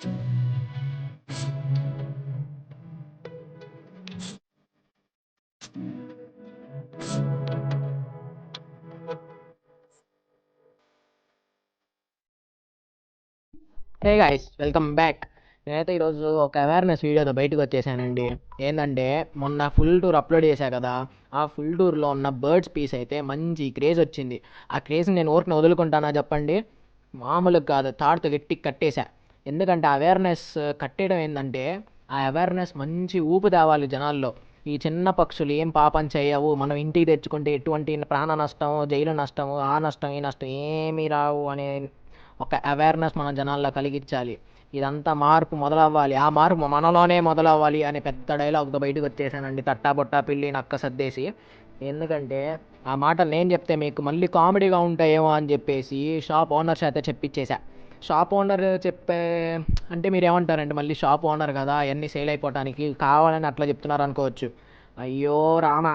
Hey guys welcome back నేనైతే ఈరోజు ఒక అవేర్నెస్ వీడియోతో బయటకు వచ్చేసానండి. ఏంటంటే మొన్న ఫుల్ టూర్ అప్లోడ్ చేశా కదా ఆ ఫుల్ టూర్లో ఉన్న బర్డ్స్ పీస్ అయితే మంచి క్రేజ్ వచ్చింది. ఆ క్రేజ్ని నేను ఊరికి వదులుకుంటానా చెప్పండి? మామూలుగా కాదు తాడుతో గట్టి కట్టేశా. ఎందుకంటే అవేర్నెస్ uh, కట్టేయడం ఏంటంటే ఆ అవేర్నెస్ మంచి ఊపు తేవాలి జనాల్లో. ఈ చిన్న పక్షులు ఏం పాపం చేయవు మనం ఇంటికి తెచ్చుకుంటే ఎటువంటి ప్రాణ నష్టం జైలు నష్టము ఆ నష్టం ఈ నష్టం ఏమీ రావు అనే ఒక అవేర్నెస్ మన జనాల్లో కలిగించాలి. ఇదంతా మార్పు మొదలవ్వాలి. ఆ మార్పు మనలోనే మొదలవ్వాలి అనే పెద్ద డైలాగ్తో బయటకు వచ్చేసానండి. తట్టా బొట్టా పిల్లి నక్క సర్దేసి. ఎందుకంటే ఆ మాటలు నేను చెప్తే మీకు మళ్ళీ కామెడీగా ఉంటాయేమో అని చెప్పేసి షాప్ ఓనర్స్ అయితే చెప్పించేశా. షాప్ ఓనర్ చెప్పే అంటే మీరు ఏమంటారంటే మళ్ళీ షాప్ ఓనర్ కదా అవన్నీ సేల్ అయిపోవటానికి కావాలని అట్లా చెప్తున్నారు అనుకోవచ్చు. అయ్యో రామా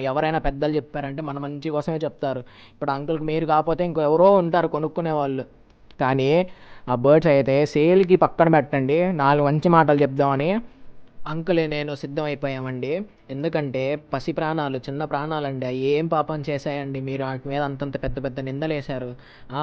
ఎవరైనా పెద్దలు చెప్పారంటే మన మంచి కోసమే చెప్తారు. ఇప్పుడు అంకుల్కి మీరు కాకపోతే ఇంకో ఎవరో ఉంటారు కొనుక్కునే వాళ్ళు. కానీ ఆ బర్డ్స్ అయితే సేల్కి పక్కన పెట్టండి నాలుగు మంచి మాటలు చెప్దామని అంకులే నేను సిద్ధమైపోయామండి. ఎందుకంటే పసి ప్రాణాలు చిన్న ప్రాణాలండి. అవి ఏం పాపం చేశాయండి? మీరు వాటి మీద అంతంత పెద్ద పెద్ద నిందలేశారు.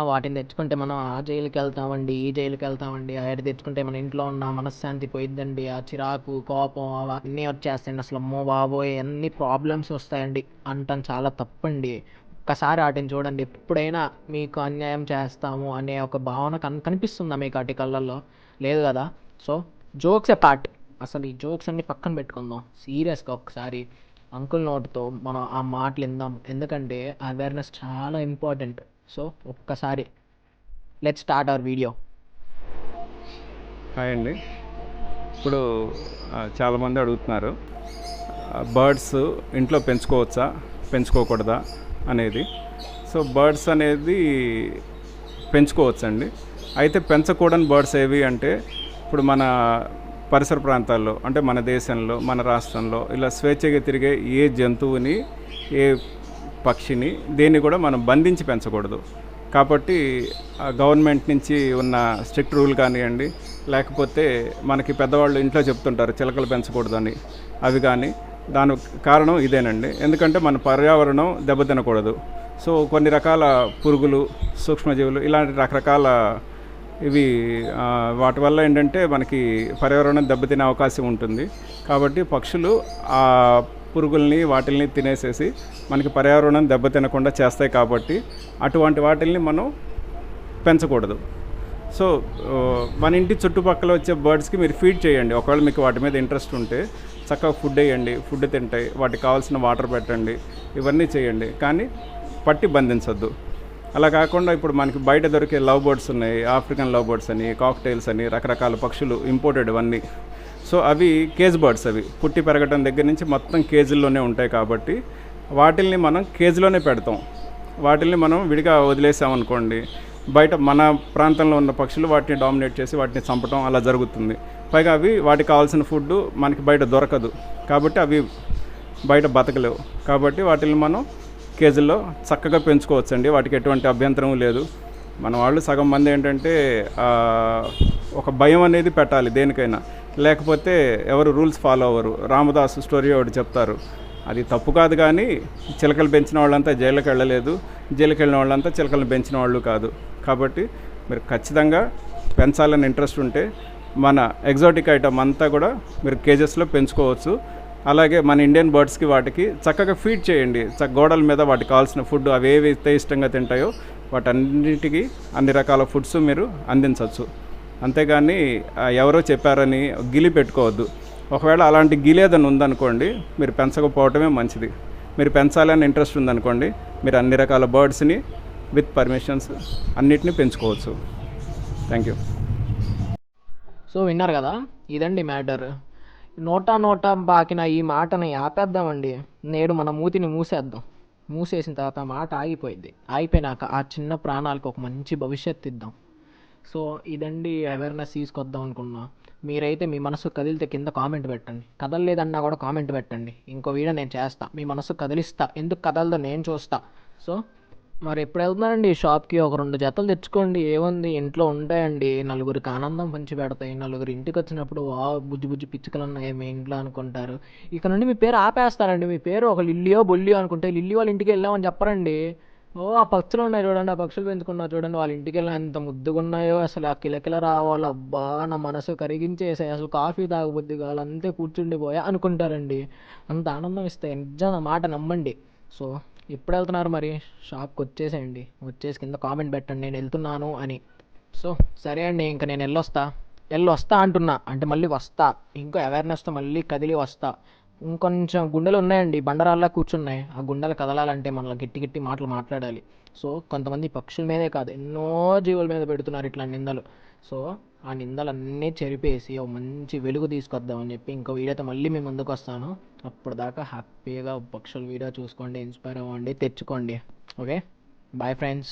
వాటిని తెచ్చుకుంటే మనం ఆ జైలుకి వెళ్తామండి ఈ జైలుకి వెళ్తామండి అవి తెచ్చుకుంటే మన ఇంట్లో ఉన్న మనశ్శాంతి పోయిద్దండి. ఆ చిరాకు కోపం అవన్నీ వచ్చేస్తాయండి. అసలు అమ్మో బాబోయ్ ఎన్ని ప్రాబ్లమ్స్ వస్తాయండి. అంటాం చాలా తప్పండి. ఒక్కసారి వాటిని చూడండి. ఎప్పుడైనా మీకు అన్యాయం చేస్తాము అనే ఒక భావన కన్ కనిపిస్తుందా మీకు వాటి కళ్ళల్లో? లేదు కదా? So jokes a part. అసలు ఈ జోక్స్ అన్ని పక్కన పెట్టుకుందాం. సీరియస్గా ఒకసారి అంకుల్ నోటితో మనం ఆ మాటలు విందాం. ఎందుకంటే అవేర్నెస్ చాలా ఇంపార్టెంట్ సో ఒక్కసారి let start our video hi అండి. ఇప్పుడు చాలామంది అడుగుతున్నారు బర్డ్స్ ఇంట్లో పెంచుకోవచ్చా పెంచుకోకూడదా అనేది. సో బర్డ్స్ అనేది పెంచుకోవచ్చండి. అయితే పెంచకూడని బర్డ్స్ ఏవి అంటే ఇప్పుడు మన పరిసర ప్రాంతాల్లో అంటే మన దేశంలో మన రాష్ట్రంలో ఇలా స్వేచ్ఛగా తిరిగే ఏ జంతువుని ఏ పక్షిని దేన్ని కూడా మనం బంధించి పెంచకూడదు. కాబట్టి ఆ గవర్నమెంట్ నుంచి ఉన్న స్ట్రిక్ట్ రూల్ కానివ్వండి లేకపోతే మనకి పెద్దవాళ్ళు ఇంట్లో చెప్తుంటారు చిలకలు పెంచకూడదని. అవి కానీ దాని కారణం ఇదేనండి. ఎందుకంటే మన పర్యావరణం దెబ్బతినకూడదు. సో కొన్ని రకాల పురుగులు సూక్ష్మజీవులు ఇలాంటి రకరకాల ఇవి వాటి వల్ల ఏంటంటే మనకి పర్యావరణం దెబ్బతినే అవకాశం ఉంటుంది. కాబట్టి పక్షులు ఆ పురుగుల్ని వాటిల్ని తినేసేసి మనకి పర్యావరణం దెబ్బతినకుండా చేస్తాయి కాబట్టి అటువంటి వాటిల్ని మనం పెంచకూడదు. సో మన ఇంటి చుట్టుపక్కల వచ్చే బర్డ్స్కి మీరు ఫీడ్ చేయండి. ఒకవేళ మీకు వాటి మీద ఇంట్రెస్ట్ ఉంటే చక్కగా ఫుడ్ వేయండి ఫుడ్ తింటాయి వాటికి కావాల్సిన వాటర్ పెట్టండి ఇవన్నీ చేయండి. కానీ పట్టి బంధించొద్దు. అలా కాకుండా ఇప్పుడు మనకి బయట దొరికే లవ్ బర్డ్స్ ఉన్నాయి ఆఫ్రికన్ లవ్ బర్డ్స్ అని కాక్టైల్స్ అని రకరకాల పక్షులు ఇంపోర్టెడ్ అవన్నీ సో అవి కేజ్ బర్డ్స్ అవి. పుట్టి పెరగడం దగ్గర నుంచి మొత్తం కేజీల్లోనే ఉంటాయి కాబట్టి వాటిల్ని మనం కేజీలోనే పెడతాం. వాటిల్ని మనం విడిగా వదిలేసామనుకోండి బయట మన ప్రాంతంలో ఉన్న పక్షులు వాటిని డామినేట్ చేసి వాటిని చంపడం అలా జరుగుతుంది. పైగా అవి వాటికి కావాల్సిన ఫుడ్ మనకి బయట దొరకదు. కాబట్టి అవి బయట బతకలేవు. కాబట్టి వాటిని మనం కేజీల్లో చక్కగా పెంచుకోవచ్చండి. వాటికి ఎటువంటి అభ్యంతరం లేదు. మన వాళ్ళు సగం మంది ఏంటంటే ఒక భయం అనేది పెట్టాలి దేనికైనా. లేకపోతే ఎవరు రూల్స్ ఫాలో అవ్వరు. రామదాసు స్టోరీ ఒకటి చెప్తారు. అది తప్పు కాదు కానీ చిలకలు పెంచిన వాళ్ళంతా జైలుకి వెళ్ళలేదు. జైలుకి వెళ్ళిన వాళ్ళంతా చిలకలను పెంచిన వాళ్ళు కాదు. కాబట్టి మీరు ఖచ్చితంగా పెంచాలని ఇంట్రెస్ట్ ఉంటే మన ఎగ్జాటిక్ ఐటమ్ అంతా కూడా మీరు కేజెస్లో పెంచుకోవచ్చు. అలాగే మన ఇండియన్ బర్డ్స్కి వాటికి చక్కగా ఫీడ్ చేయండి. చక్క గోడల మీద వాటికి కావాల్సిన ఫుడ్ అవి ఏవైతే ఇష్టంగా తింటాయో వాటన్నిటికీ అన్ని రకాల ఫుడ్స్ మీరు అందించవచ్చు. అంతేగాని ఎవరో చెప్పారని గిలి పెట్టుకోవద్దు. ఒకవేళ అలాంటి గిలి ఏదైనా ఉందనుకోండి మీరు పెంచకపోవటమే మంచిది. మీరు పెంచాలని ఇంట్రెస్ట్ ఉందనుకోండి మీరు అన్ని రకాల బర్డ్స్ని విత్ పర్మిషన్స్ అన్నిటిని పెంచుకోవచ్చు. Thank you. సో విన్నారు కదా? ఇదండి మ్యాటర్. నోటా నోటా బాకిన ఈ మాటని ఆపేద్దామండి నేడు మన మూతిని మూసేద్దాం. మూసేసిన తర్వాత మాట ఆగిపోయింది ఆగిపోయినాక ఆ చిన్న ప్రాణాలకు ఒక మంచి భవిష్యత్తు ఇద్దాం. సో ఇదండి అవేర్నెస్ తీసుకొద్దాం అనుకున్నా. మీరైతే మీ మనసు కదిలితే కింద కామెంట్ పెట్టండి. కదలలేదన్నా కూడా కామెంట్ పెట్టండి. ఇంకో వీడియో నేను చేస్తా. మీ మనసు కదిలిస్తా. ఎందుకు కదలదో నేను చూస్తా. సో మరి ఎప్పుడు వెళ్తున్నారండి షాప్కి ఒక రెండు జతలు తెచ్చుకోండి. ఏముంది? ఇంట్లో ఉంటాయండి. నలుగురికి ఆనందం పంచి పెడతాయి. నలుగురు ఇంటికి వచ్చినప్పుడు వా బుజ్జి బుజ్జి పిచ్చుకలు ఉన్నాయి మీ ఇంట్లో అనుకుంటారు. ఇక్కడ నుండి మీ పేరు ఆపేస్తారండి. మీ పేరు ఒక లిల్లియో బొల్లియో అనుకుంటే లిల్లీ వాళ్ళ ఇంటికి వెళ్ళామని చెప్పరండి. ఓ ఆ పక్షులు ఉన్నాయి చూడండి. ఆ పక్షులు పెంచుకున్నారు చూడండి. వాళ్ళ ఇంటికి వెళ్ళి ఎంత ముద్దుగా ఉన్నాయో అసలు ఆ కిలకిల రావాలి. అబ్బా నా మనసు కరిగించేసాయి అసలు కాఫీ తాగబుద్ది కావాలి అంతే కూర్చుండిపోయా అనుకుంటారండి. అంత ఆనందం ఇస్తాయి నిజం నా మాట నమ్మండి. సో ఎప్పుడు వెళ్తున్నారు మరి? షాప్కి వచ్చేసేయండి వచ్చేసి కింద కామెంట్ పెట్టండి. నేను వెళ్తున్నాను అని. సో సరే అండి ఇంకా నేను వెళ్ళొస్తా వెళ్ళొస్తా అంటున్నా. అంటే మళ్ళీ వస్తా. ఇంకో అవేర్నెస్తో మళ్ళీ కదిలి వస్తా. ఇంకొంచెం గుండెలు ఉన్నాయండి. బండరాల్లా కూర్చున్నాయి. ఆ గుండెలు కదలాలంటే మనల్ని గట్టి గట్టి మాటలు మాట్లాడాలి. సో కొంతమంది పక్షుల మీదే కాదు. ఎన్నో జీవుల మీద పెడుతున్నారు ఇట్లా నిందలు. సో ఆ నిందలన్నీ చెరిపేసి ఒక మంచి వెలుగు తీసుకొద్దామని చెప్పి ఇంకో వీడియోతో మళ్ళీ మేము ముందుకు వస్తాను. అప్పటిదాకా దాకా హ్యాపీగా పక్షుల వీడియో చూసుకోండి ఇన్స్పైర్ అవ్వండి తెచ్చుకోండి. ఓకే? Bye friends